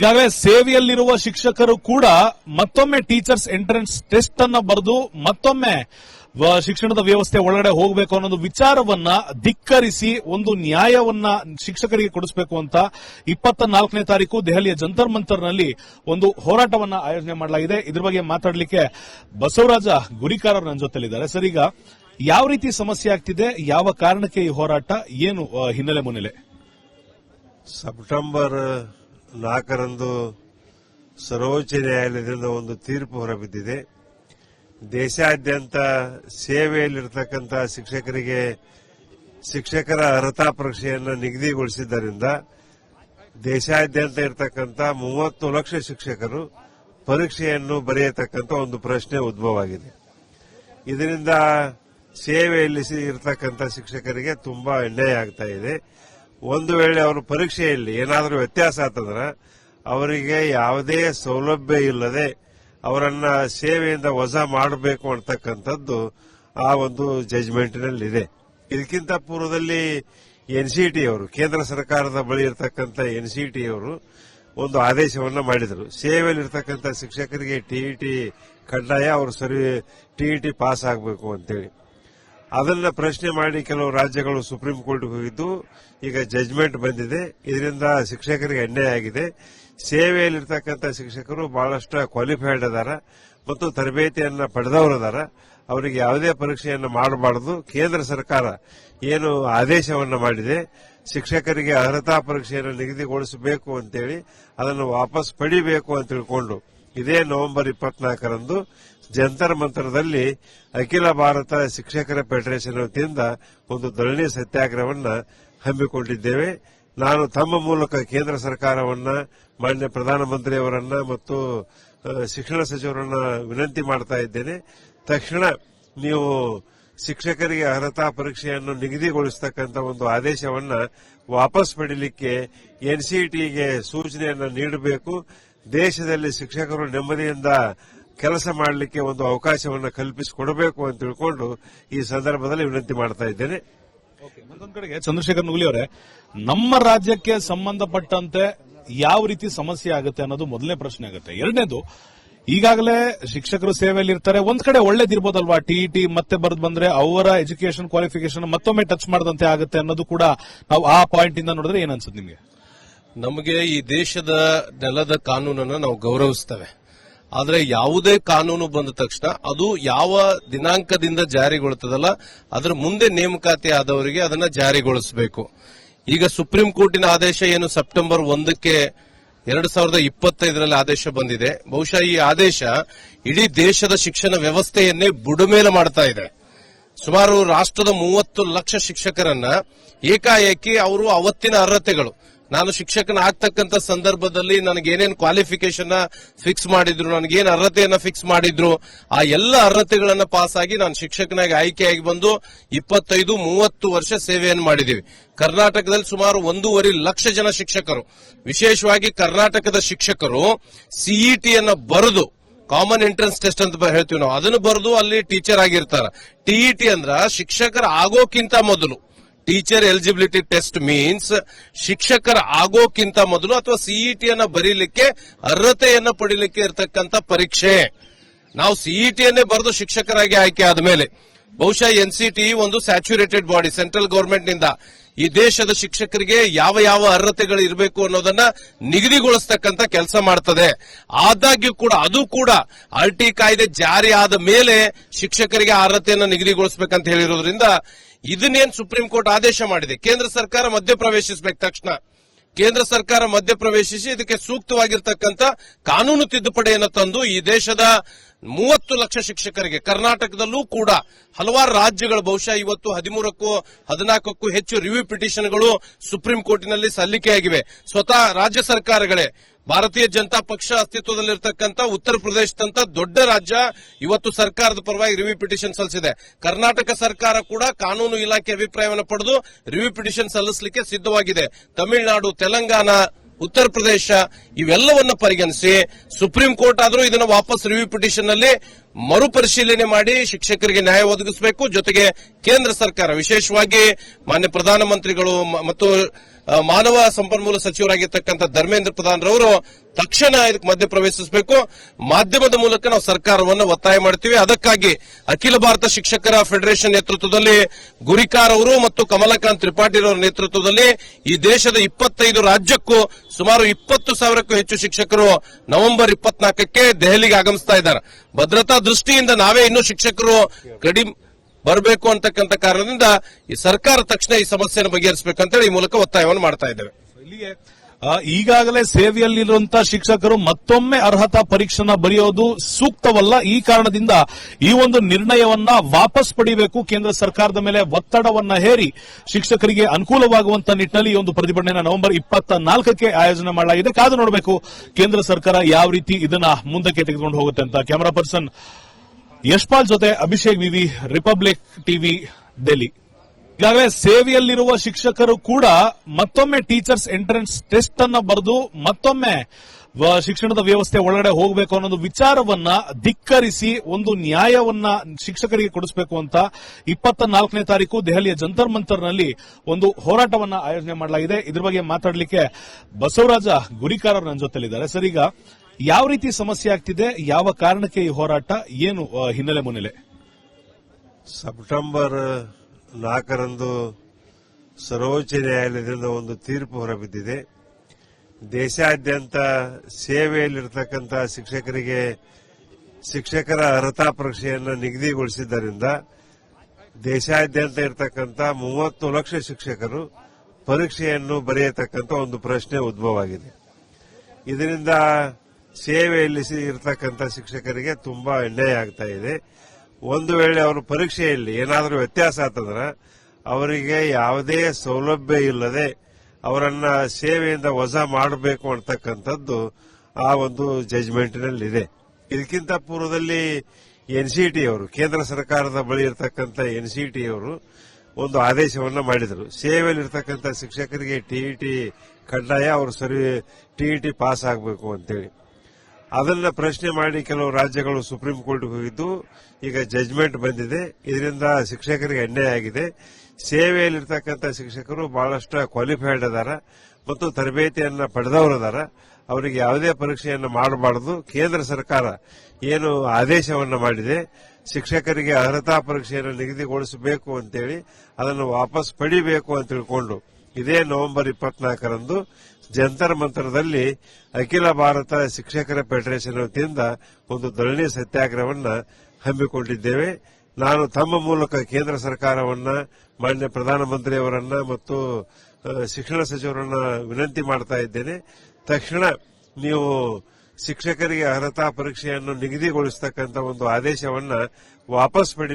ಈಗಾಗಲೇ ಸೇವೆಯಲ್ಲಿರುವ ಶಿಕ್ಷಕರು ಕೂಡ ಮತ್ತೊಮ್ಮೆ ಟೀಚರ್ಸ್ ಎಂಟ್ರೆನ್ಸ್ ಟೆಸ್ಟ್ ಅನ್ನ ಬರೆದು ಮತ್ತೊಮ್ಮೆ ಶಿಕ್ಷಣದ ವ್ಯವಸ್ಥೆ ಒಳಗಡೆ ಹೋಗಬೇಕು ಅನ್ನೋದು ವಿಚಾರವನ್ನ ಧಿಕ್ಕರಿಸಿ ಒಂದು ನ್ಯಾಯವನ್ನ ಶಿಕ್ಷಕರಿಗೆ ಕೊಡಿಸಬೇಕು ಅಂತ ಇಪ್ಪತ್ತ ನಾಲ್ಕನೇ ತಾರೀಕು ದೆಹಲಿಯ ಜಂತರ್ ಮಂತರ್ನಲ್ಲಿ ಒಂದು ಹೋರಾಟವನ್ನ ಆಯೋಜನೆ ಮಾಡಲಾಗಿದೆ. ಇದ್ರ ಬಗ್ಗೆ ಮಾತಾಡಲಿಕ್ಕೆ ಬಸವರಾಜ ಗುರಿಕಾರರು ನನ್ನ ಜೊತೆಲಿದ್ದಾರೆ. ಸರ್, ಈಗ ಯಾವ ರೀತಿ ಸಮಸ್ಯೆ ಆಗ್ತಿದೆ? ಯಾವ ಕಾರಣಕ್ಕೆ ಈ ಹೋರಾಟ? ಏನು ಹಿನ್ನೆಲೆ ಮುನ್ನೆಲೆ? ಸೆಪ್ಟೆಂಬರ್ ನಾಲ್ಕರಂದು ಸರ್ವೋಚ್ಚ ನ್ಯಾಯಾಲಯದಿಂದ ಒಂದು ತೀರ್ಪು ಹೊರಬಿದ್ದಿದೆ. ದೇಶಾದ್ಯಂತ ಸೇವೆಯಲ್ಲಿರತಕ್ಕಂಥ ಶಿಕ್ಷಕರಿಗೆ ಶಿಕ್ಷಕರ ಅರ್ಹತಾ ಪರೀಕ್ಷೆಯನ್ನು ನಿಗದಿಗೊಳಿಸಿದ್ದರಿಂದ ದೇಶಾದ್ಯಂತ ಇರತಕ್ಕಂಥ ಮೂವತ್ತು ಲಕ್ಷ ಶಿಕ್ಷಕರು ಪರೀಕ್ಷೆಯನ್ನು ಬರೆಯತಕ್ಕಂಥ ಒಂದು ಪ್ರಶ್ನೆ ಉದ್ಭವವಾಗಿದೆ. ಇದರಿಂದ ಸೇವೆಯಲ್ಲಿ ಇರತಕ್ಕಂಥ ಶಿಕ್ಷಕರಿಗೆ ತುಂಬಾ ಎಣ್ಣೆಯಾಗ್ತಾ ಇದೆ. ಒಂದು ವೇಳೆ ಅವರು ಪರೀಕ್ಷೆಯಲ್ಲಿ ಏನಾದರೂ ವ್ಯತ್ಯಾಸ ಆತಂದ್ರೆ ಅವರಿಗೆ ಯಾವುದೇ ಸೌಲಭ್ಯ ಇಲ್ಲದೆ ಅವರನ್ನ ಸೇವೆಯಿಂದ ವಜಾ ಮಾಡಬೇಕು ಅಂತಕ್ಕಂಥದ್ದು ಆ ಒಂದು ಜಜ್ಮೆಂಟ್ನಲ್ಲಿದೆ. ಇದಕ್ಕಿಂತ ಪೂರ್ವದಲ್ಲಿ ಎನ್ಸಿಟಿ ಅವರು, ಕೇಂದ್ರ ಸರ್ಕಾರದ ಬಳಿ ಇರತಕ್ಕಂಥ ಎನ್ಸಿಟಿ ಅವರು ಒಂದು ಆದೇಶವನ್ನ ಮಾಡಿದರು. ಸೇವೆಯಲ್ಲಿರ್ತಕ್ಕಂಥ ಶಿಕ್ಷಕರಿಗೆ ಟಿಇಟಿ ಕಡ್ಡಾಯ ಅವರು ಸರಿ ಟಿಇಟಿ ಪಾಸ್ ಆಗಬೇಕು ಅಂತೇಳಿ. ಅದನ್ನ ಪ್ರಶ್ನೆ ಮಾಡಿ ಕೆಲವು ರಾಜ್ಯಗಳು ಸುಪ್ರೀಂ ಕೋರ್ಟ್ಗೆ ಹೋಗಿದ್ದು, ಈಗ ಜಜ್ಮೆಂಟ್ ಬಂದಿದೆ. ಇದರಿಂದ ಶಿಕ್ಷಕರಿಗೆ ಅನ್ಯಾಯ ಆಗಿದೆ. ಸೇವೆಯಲ್ಲಿರ್ತಕ್ಕಂಥ ಶಿಕ್ಷಕರು ಬಹಳಷ್ಟು ಕ್ವಾಲಿಫೈಡ್ ಅದಾರ ಮತ್ತು ತರಬೇತಿಯನ್ನ ಪಡೆದವರದಾರ ಅವರಿಗೆ ಯಾವುದೇ ಪರೀಕ್ಷೆಯನ್ನು ಮಾಡಬಾರದು. ಕೇಂದ್ರ ಸರ್ಕಾರ ಏನು ಆದೇಶವನ್ನು ಮಾಡಿದೆ. ಶಿಕ್ಷಕರಿಗೆ ಅರ್ಹತಾ ಪರೀಕ್ಷೆಯನ್ನು ನಿಗದಿಗೊಳಿಸಬೇಕು ಅಂತೇಳಿ ಅದನ್ನು ವಾಪಸ್ ಪಡಿಬೇಕು ಅಂತ ತಿಳ್ಕೊಂಡು ಇದೇ ನವೆಂಬರ್ ಇಪ್ಪತ್ನಾಲ್ಕರಂದು ಜಂತರ್ ಮಂತ್ರದಲ್ಲಿ ಅಖಿಲ ಭಾರತ ಶಿಕ್ಷಕರ ಫೆಡರೇಷನ್ ವತಿಯಿಂದ ಒಂದು ಧರಣಿ ಸತ್ಯಾಗ್ರಹವನ್ನು ಹಮ್ಮಿಕೊಂಡಿದ್ದೇವೆ. ನಾನು ತಮ್ಮ ಮೂಲಕ ಕೇಂದ್ರ ಸರ್ಕಾರವನ್ನ, ಮಾನ್ಯ ಪ್ರಧಾನಮಂತ್ರಿಯವರನ್ನ ಮತ್ತು ಶಿಕ್ಷಣ ಸಚಿವರನ್ನ ವಿನಂತಿ ಮಾಡ್ತಾ ಇದ್ದೇನೆ. ತಕ್ಷಣ ನೀವು ಶಿಕ್ಷಕರಿಗೆ ಅರ್ಹತಾ ಪರೀಕ್ಷೆಯನ್ನು ನಿಗದಿಗೊಳಿಸತಕ್ಕಂಥ ಒಂದು ಆದೇಶವನ್ನ ವಾಪಸ್ ಪಡೀಲಿಕ್ಕೆ ಎನ್ಸಿಟಿಗೆ ಸೂಚನೆಯನ್ನು ನೀಡಬೇಕು. ದೇಶದಲ್ಲಿ ಶಿಕ್ಷಕರು ನೆಮ್ಮದಿಯಿಂದ ಕೆಲಸ ಮಾಡಲಿಕ್ಕೆ ಒಂದು ಅವಕಾಶವನ್ನು ಕಲ್ಪಿಸಿಕೊಡಬೇಕು ಅಂತ ತಿಳ್ಕೊಂಡು ಈ ಸಂದರ್ಭದಲ್ಲಿ ವಿನಂತಿ ಮಾಡ್ತಾ ಇದ್ದೇನೆ. ಮತ್ತೊಂದು ಕಡೆಗೆ ಚಂದ್ರಶೇಖರ್ ನುಗ್ಲಿ ಅವರೇ, ನಮ್ಮ ರಾಜ್ಯಕ್ಕೆ ಸಂಬಂಧಪಟ್ಟಂತೆ ಯಾವ ರೀತಿ ಸಮಸ್ಯೆ ಆಗುತ್ತೆ ಅನ್ನೋದು ಮೊದಲನೇ ಪ್ರಶ್ನೆ ಆಗುತ್ತೆ. ಎರಡನೇದು, ಈಗಾಗಲೇ ಶಿಕ್ಷಕರು ಸೇವೆಯಲ್ಲಿ ಇರ್ತಾರೆ ಒಂದ್ ಕಡೆ ಒಳ್ಳೇದಿರ್ಬೋದಲ್ವಾ? ಟಿಇಟಿ ಮತ್ತೆ ಬರೆದು ಬಂದ್ರೆ ಅವರ ಎಜುಕೇಶನ್ ಕ್ವಾಲಿಫಿಕೇಶನ್ ಮತ್ತೊಮ್ಮೆ ಟಚ್ ಮಾಡದಂತೆ ಆಗುತ್ತೆ ಅನ್ನೋದು ಕೂಡ ನಾವು ಆ ಪಾಯಿಂಟ್ ಇಂದ ನೋಡಿದ್ರೆ ಏನ್ ಅನ್ಸುತ್ತೆ ನಿಮ್ಗೆ? ನಮಗೆ ಈ ದೇಶದ ನೆಲದ ಕಾನೂನನ್ನು ನಾವು ಗೌರವಿಸ್ತೇವೆ. ಆದರೆ ಯಾವುದೇ ಕಾನೂನು ಬಂದ ತಕ್ಷಣ ಅದು ಯಾವ ದಿನಾಂಕದಿಂದ ಜಾರಿಗೊಳ್ತದಲ್ಲ, ಅದರ ಮುಂದೆ ನೇಮಕಾತಿ ಆದವರಿಗೆ ಅದನ್ನ ಜಾರಿಗೊಳಿಸಬೇಕು. ಈಗ ಸುಪ್ರೀಂ ಕೋರ್ಟಿನ ಆದೇಶ ಏನು ಸೆಪ್ಟೆಂಬರ್ ಒಂದಕ್ಕೆ ಎರಡು ಸಾವಿರದ ಇಪ್ಪತ್ತೈದರಲ್ಲಿ ಆದೇಶ ಬಂದಿದೆ. ಬಹುಶಃ ಈ ಆದೇಶ ಇಡೀ ದೇಶದ ಶಿಕ್ಷಣ ವ್ಯವಸ್ಥೆಯನ್ನೇ ಬುಡಮೇಲೆ ಮಾಡ್ತಾ ಇದೆ. ಸುಮಾರು ರಾಷ್ಟ್ರದ ಮೂವತ್ತು ಲಕ್ಷ ಶಿಕ್ಷಕರನ್ನ ಏಕಾಏಕಿ ಅವರು ಅವತ್ತಿನ ಅರ್ಹತೆಗಳು. ನಾನು ಶಿಕ್ಷಕನ ಆಗ್ತಕ್ಕಂತ ಸಂದರ್ಭದಲ್ಲಿ ನನಗೆ ಏನೇನು ಕ್ವಾಲಿಫಿಕೇಶನ್ ಫಿಕ್ಸ್ ಮಾಡಿದ್ರು, ನನಗೇನು ಅರ್ಹತೆಯನ್ನ ಫಿಕ್ಸ್ ಮಾಡಿದ್ರು, ಆ ಎಲ್ಲ ಅರ್ಹತೆಗಳನ್ನ ಪಾಸ್ ಆಗಿ ನಾನು ಶಿಕ್ಷಕನಾಗಿ ಆಯ್ಕೆಯಾಗಿ ಬಂದು ಇಪ್ಪತ್ತೈದು, ಮೂವತ್ತು ವರ್ಷ ಸೇವೆಯನ್ನು ಮಾಡಿದ್ದೀವಿ ಕರ್ನಾಟಕದಲ್ಲಿ ಸುಮಾರು ಒಂದೂವರೆ ಲಕ್ಷ ಜನ ಶಿಕ್ಷಕರು. ವಿಶೇಷವಾಗಿ ಕರ್ನಾಟಕದ ಶಿಕ್ಷಕರು ಸಿಇಟಿಯನ್ನ ಬರೆದು ಕಾಮನ್ ಎಂಟ್ರೆನ್ಸ್ ಟೆಸ್ಟ್ ಅಂತ ಹೇಳ್ತೀವಿ ನಾವು. ಅದನ್ನು ಬರೆದು ಅಲ್ಲಿ ಟೀಚರ್ ಆಗಿರ್ತಾರೆ. ಟಿಇಟಿ ಅಂದ್ರ ಶಿಕ್ಷಕರ ಆಗೋಕ್ಕಿಂತ ಮೊದಲು. ಟೀಚರ್ ಎಲಿಜಿಬಿಲಿಟಿ ಟೆಸ್ಟ್ ಮೀನ್ಸ್ ಶಿಕ್ಷಕರ ಆಗೋಕ್ಕಿಂತ ಮೊದಲು ಅಥವಾ ಸಿಇಟಿ ಅನ್ನ ಬರೀಲಿಕ್ಕೆ ಅರ್ಹತೆಯನ್ನ ಪಡಿಲಿಕ್ಕೆ ಇರತಕ್ಕಂತ ಪರೀಕ್ಷೆ. ನಾವು ಸಿಇಟಿಯನ್ನೇ ಬರೆದು ಶಿಕ್ಷಕರಾಗಿ ಆಯ್ಕೆ ಆದ್ಮೇಲೆ ಬಹುಶಃ ಎನ್ಸಿಟಿ ಒಂದು ಸ್ಯಾಚುರೇಟೆಡ್ ಬಾಡಿ ಸೆಂಟ್ರಲ್ ಗವರ್ಮೆಂಟ್ನಿಂದ ಈ ದೇಶದ ಶಿಕ್ಷಕರಿಗೆ ಯಾವ ಯಾವ ಅರ್ಹತೆಗಳು ಇರಬೇಕು ಅನ್ನೋದನ್ನ ನಿಗದಿಗೊಳಿಸ್ತಕ್ಕಂತ ಕೆಲಸ ಮಾಡ್ತದೆ. ಆದಾಗ್ಯೂ ಕೂಡ ಅದು ಕೂಡ ಆರ್ಟಿ ಕಾಯ್ದೆ ಜಾರಿ ಆದ ಮೇಲೆ ಶಿಕ್ಷಕರಿಗೆ ಅರ್ಹತೆಯನ್ನು ನಿಗದಿಗೊಳಿಸಬೇಕಂತ ಹೇಳಿರೋದ್ರಿಂದ ಇದನ್ನೇನ್ ಸುಪ್ರೀಂ ಕೋರ್ಟ್ ಆದೇಶ ಮಾಡಿದೆ? ಕೇಂದ್ರ ಸರ್ಕಾರ ಮಧ್ಯಪ್ರವೇಶಿಸಬೇಕು ತಕ್ಷಣ. ಕೇಂದ್ರ ಸರ್ಕಾರ ಮಧ್ಯಪ್ರವೇಶಿಸಿ ಇದಕ್ಕೆ ಸೂಕ್ತವಾಗಿರ್ತಕ್ಕಂಥ ಕಾನೂನು ತಿದ್ದುಪಡಿಯನ್ನು ತಂದು ಈ ದೇಶದ ಮೂವತ್ತು ಲಕ್ಷ ಶಿಕ್ಷಕರಿಗೆ, ಕರ್ನಾಟಕದಲ್ಲೂ ಕೂಡ ಹಲವಾರು ರಾಜ್ಯಗಳು, ಬಹುಶಃ ಇವತ್ತು ಹದಿಮೂರಕ್ಕೂ ಹದಿನಾಲ್ಕಕ್ಕೂ ಹೆಚ್ಚು ರಿವ್ಯೂ ಪಿಟಿಷನ್ಗಳು ಸುಪ್ರೀಂ ಕೋರ್ಟಿನಲ್ಲಿ ಸಲ್ಲಿಕೆಯಾಗಿವೆ. ಸ್ವತಃ ರಾಜ್ಯ ಸರ್ಕಾರಗಳೇ ಭಾರತೀಯ ಜನತಾ ಪಕ್ಷ ಅಸ್ತಿತ್ವದಲ್ಲಿರತಕ್ಕಂಥ ಉತ್ತರ ಪ್ರದೇಶದಂತ ದೊಡ್ಡ ರಾಜ್ಯ ಇವತ್ತು ಸರ್ಕಾರದ ಪರವಾಗಿ ರಿವ್ಯೂ ಪಿಟಿಷನ್ ಸಲ್ಲಿಸಿದೆ. ಕರ್ನಾಟಕ ಸರ್ಕಾರ ಕೂಡ ಕಾನೂನು ಇಲಾಖೆ ಅಭಿಪ್ರಾಯವನ್ನು ಪಡೆದು ರಿವ್ಯೂ ಪಿಟಿಷನ್ ಸಲ್ಲಿಸಲಿಕ್ಕೆ ಸಿದ್ಧವಾಗಿದೆ. ತಮಿಳುನಾಡು, ತೆಲಂಗಾಣ, ಉತ್ತರ ಪ್ರದೇಶ ಇವೆಲ್ಲವನ್ನ ಪರಿಗಣಿಸಿ ಸುಪ್ರೀಂ ಕೋರ್ಟ್ ಆದರೂ ಇದನ್ನು ವಾಪಸ್ ರಿವ್ಯೂ ಪಿಟಿಷನ್ನಲ್ಲಿ ಮರುಪರಿಶೀಲನೆ ಮಾಡಿ ಶಿಕ್ಷಕರಿಗೆ ನ್ಯಾಯ ಒದಗಿಸಬೇಕು. ಜೊತೆಗೆ ಕೇಂದ್ರ ಸರ್ಕಾರ ವಿಶೇಷವಾಗಿ ಮಾನ್ಯ ಪ್ರಧಾನಮಂತ್ರಿಗಳು ಮತ್ತು ಮಾನವ ಸಂಪನ್ಮೂಲ ಸಚಿವರಾಗಿರ್ತಕ್ಕಂಥ ಧರ್ಮೇಂದ್ರ ಪ್ರಧಾನ್ ರವರು ತಕ್ಷಣ ಇದಕ್ಕೆ ಮಧ್ಯ ಪ್ರವೇಶಿಸಬೇಕು. ಮಾಧ್ಯಮದ ಮೂಲಕ ನಾವು ಸರ್ಕಾರವನ್ನು ಒತ್ತಾಯ ಮಾಡ್ತೀವಿ. ಅದಕ್ಕಾಗಿ ಅಖಿಲ ಭಾರತ ಶಿಕ್ಷಕರ ಫೆಡರೇಷನ್ ನೇತೃತ್ವದಲ್ಲಿ ಗುರಿಕಾರ್ ಅವರು ಮತ್ತು ಕಮಲಕಾಂತ್ ತ್ರಿಪಾಠಿ ಅವರ ನೇತೃತ್ವದಲ್ಲಿ ಈ ದೇಶದ ಇಪ್ಪತ್ತೈದು ರಾಜ್ಯಕ್ಕೂ ಸುಮಾರು ಇಪ್ಪತ್ತು ಸಾವಿರಕ್ಕೂ ಹೆಚ್ಚು ಶಿಕ್ಷಕರು ನವೆಂಬರ್ ಇಪ್ಪತ್ನಾಲ್ಕಕ್ಕೆ ದೆಹಲಿಗೆ ಆಗಮಿಸ್ತಾ ಇದ್ದಾರೆ. ಭದ್ರತಾ ದೃಷ್ಟಿಯಿಂದ ನಾವೇ ಇನ್ನೂ ಶಿಕ್ಷಕರು ಕಡಿಮೆ ಬರಬೇಕು ಅಂತಕ್ಕಂಥ ಕಾರಣದಿಂದ ಈ ಸರ್ಕಾರ ತಕ್ಷಣ ಈ ಸಮಸ್ಯೆಯನ್ನು ಬಗೆಹರಿಸಬೇಕಂತೇಳಿ ಈ ಮೂಲಕ ಒತ್ತಾಯವನ್ನು ಮಾಡ್ತಾ ಇದ್ದೇವೆ. ಈಗಾಗಲೇ ಸೇವೆಯಲ್ಲಿರುವಂತಹ ಶಿಕ್ಷಕರು ಮತ್ತೊಮ್ಮೆ ಅರ್ಹತಾ ಪರೀಕ್ಷೆನ ಬರೆಯೋದು ಸೂಕ್ತವಲ್ಲ. ಈ ಕಾರಣದಿಂದ ಈ ಒಂದು ನಿರ್ಣಯವನ್ನ ವಾಪಸ್ ಪಡಿಬೇಕು. ಕೇಂದ್ರ ಸರ್ಕಾರದ ಮೇಲೆ ಒತ್ತಡವನ್ನ ಹೇರಿ ಶಿಕ್ಷಕರಿಗೆ ಅನುಕೂಲವಾಗುವಂತಹ ನಿಟ್ಟಿನಲ್ಲಿ ಈ ಒಂದು ಪ್ರತಿಭಟನೆಯನ್ನು ನವೆಂಬರ್ ಇಪ್ಪತ್ತ ನಾಲ್ಕಕ್ಕೆ ಆಯೋಜನೆ ಮಾಡಲಾಗಿದೆ. ಕಾದು ನೋಡಬೇಕು, ಕೇಂದ್ರ ಸರ್ಕಾರ ಯಾವ ರೀತಿ ಇದನ್ನ ಮುಂದಕ್ಕೆ ತೆಗೆದುಕೊಂಡು ಹೋಗುತ್ತೆ ಅಂತ. ಕ್ಯಾಮರಾ ಪರ್ಸನ್ ಯಶ್ಪಾಲ್ ಜೊತೆ ಅಭಿಷೇಕ್ ವಿವಿ, ರಿಪಬ್ಲಿಕ್ ಟಿವಿ ಡೆಲ್ಲಿ ಈಗಾಗಲೇ ಸೇವೆಯಲ್ಲಿರುವ ಶಿಕ್ಷಕರು ಕೂಡ ಮತ್ತೊಮ್ಮೆ ಟೀಚರ್ಸ್ ಎಂಟ್ರೆನ್ಸ್ ಟೆಸ್ಟ್ ಅನ್ನ ಬರೆದು ಮತ್ತೊಮ್ಮೆ ಶಿಕ್ಷಣದ ವ್ಯವಸ್ಥೆ ಒಳಗಡೆ ಹೋಗಬೇಕು ಅನ್ನೋದು ವಿಚಾರವನ್ನ ಧಿಕ್ಕರಿಸಿ ಒಂದು ನ್ಯಾಯವನ್ನ ಶಿಕ್ಷಕರಿಗೆ ಕೊಡಿಸಬೇಕು ಅಂತ ಇಪ್ಪತ್ತ ನಾಲ್ಕನೇ ತಾರೀಕು ದೆಹಲಿಯ ಜಂತರ್ ಮಂತರ್ನಲ್ಲಿ ಒಂದು ಹೋರಾಟವನ್ನ ಆಯೋಜನೆ ಮಾಡಲಾಗಿದೆ. ಇದ್ರ ಬಗ್ಗೆ ಮಾತಾಡಲಿಕ್ಕೆ ಬಸವರಾಜ ಗುರಿಕಾರ ನನ್ನ ಜೊತೆಲಿದ್ದಾರೆ. ಸರ್, ಈಗ ಯಾವ ರೀತಿ ಸಮಸ್ಯೆ ಆಗ್ತಿದೆ, ಯಾವ ಕಾರಣಕ್ಕೆ ಈ ಹೋರಾಟ, ಏನು ಹಿನ್ನೆಲೆ ಮುನ್ನೆಲೆ? ಸೆಪ್ಟೆಂಬರ್ ನಾಲ್ಕರಂದು ಸರ್ವೋಚ್ಚ ನ್ಯಾಯಾಲಯದಿಂದ ಒಂದು ತೀರ್ಪು ಹೊರಬಿದ್ದಿದೆ. ದೇಶಾದ್ಯಂತ ಸೇವೆಯಲ್ಲಿರತಕ್ಕಂಥ ಶಿಕ್ಷಕರಿಗೆ ಶಿಕ್ಷಕರ ಅರ್ಹತಾ ಪರೀಕ್ಷೆಯನ್ನು ನಿಗದಿಗೊಳಿಸಿದ್ದರಿಂದ ದೇಶಾದ್ಯಂತ ಇರತಕ್ಕಂಥ ಮೂವತ್ತು ಲಕ್ಷ ಶಿಕ್ಷಕರು ಪರೀಕ್ಷೆಯನ್ನು ಬರೆಯತಕ್ಕಂಥ ಒಂದು ಪ್ರಶ್ನೆ ಉದ್ಭವವಾಗಿದೆ. ಇದರಿಂದ ಸೇವೆಯಲ್ಲಿ ಸಿ- ಇರತಕ್ಕಂಥ ಶಿಕ್ಷಕರಿಗೆ ತುಂಬಾ ಅನ್ಯಾಯ ಆಗ್ತಾ ಇದೆ. ಒಂದು ವೇಳೆ ಅವರು ಪರೀಕ್ಷೆಯಲ್ಲಿ ಏನಾದರೂ ವ್ಯತ್ಯಾಸ ಆತಂದ್ರೆ ಅವರಿಗೆ ಯಾವುದೇ ಸೌಲಭ್ಯ ಇಲ್ಲದೆ ಅವರನ್ನ ಸೇವೆಯಿಂದ ವಜಾ ಮಾಡಬೇಕು ಅಂತಕ್ಕಂಥದ್ದು ಆ ಒಂದು ಜಜ್ಮೆಂಟ್ನಲ್ಲಿದೆ. ಇದಕ್ಕಿಂತ ಪೂರ್ವದಲ್ಲಿ ಎನ್ಸಿಟಿ ಅವರು, ಕೇಂದ್ರ ಸರ್ಕಾರದ ಬಳಿ ಇರತಕ್ಕಂಥ ಎನ್ಸಿಟಿ ಅವರು ಒಂದು ಆದೇಶವನ್ನ ಮಾಡಿದರು. ಸೇವೆಯಲ್ಲಿರ್ತಕ್ಕಂಥ ಶಿಕ್ಷಕರಿಗೆ ಟಿಇಟಿ ಕಡ್ಡಾಯ ಅವರು ಸರಿ ಟಿಇಟಿ ಪಾಸ್ ಆಗಬೇಕು ಅಂತೇಳಿ. ಅದನ್ನ ಪ್ರಶ್ನೆ ಮಾಡಿ ಕೆಲವು ರಾಜ್ಯಗಳು ಸುಪ್ರೀಂ ಕೋರ್ಟ್ಗೆ ಹೋಗಿದ್ದು, ಈಗ ಜಜ್ಮೆಂಟ್ ಬಂದಿದೆ. ಇದರಿಂದ ಶಿಕ್ಷಕರಿಗೆ ಅನ್ಯಾಯ ಆಗಿದೆ. ಸೇವೆಯಲ್ಲಿರ್ತಕ್ಕಂಥ ಶಿಕ್ಷಕರು ಬಹಳಷ್ಟು ಕ್ವಾಲಿಫೈಡ್ ಅದಾರ ಮತ್ತು ತರಬೇತಿಯನ್ನ ಪಡೆದವರದಾರ ಅವರಿಗೆ ಯಾವುದೇ ಪರೀಕ್ಷೆಯನ್ನು ಮಾಡಬಾರದು. ಕೇಂದ್ರ ಸರ್ಕಾರ ಏನು ಆದೇಶವನ್ನು ಮಾಡಿದೆ. ಶಿಕ್ಷಕರಿಗೆ ಅರ್ಹತಾ ಪರೀಕ್ಷೆಯನ್ನು ನಿಗದಿಗೊಳಿಸಬೇಕು ಅಂತೇಳಿ ಅದನ್ನು ವಾಪಸ್ ಪಡಿಬೇಕು ಅಂತ ತಿಳ್ಕೊಂಡು ಇದೇ ನವೆಂಬರ್ ಇಪ್ಪತ್ನಾಲ್ಕರಂದು ಜಂತರ್ ಮಂತ್ರದಲ್ಲಿ ಅಖಿಲ ಭಾರತ ಶಿಕ್ಷಕರ ಫೆಡರೇಷನ್ ವತಿಯಿಂದ ಒಂದು ಧರಣಿ ಸತ್ಯಾಗ್ರಹವನ್ನು ಹಮ್ಮಿಕೊಂಡಿದ್ದೇವೆ. ನಾನು ತಮ್ಮ ಮೂಲಕ ಕೇಂದ್ರ ಸರ್ಕಾರವನ್ನ, ಮಾನ್ಯ ಪ್ರಧಾನಮಂತ್ರಿಯವರನ್ನ ಮತ್ತು ಶಿಕ್ಷಣ ಸಚಿವರನ್ನ ವಿನಂತಿ ಮಾಡ್ತಾ ಇದ್ದೇನೆ. ತಕ್ಷಣ ನೀವು ಶಿಕ್ಷಕರಿಗೆ ಅರ್ಹತಾ ಪರೀಕ್ಷೆಯನ್ನು ನಿಗದಿಗೊಳಿಸತಕ್ಕಂಥ ಒಂದು ಆದೇಶವನ್ನ ವಾಪಸ್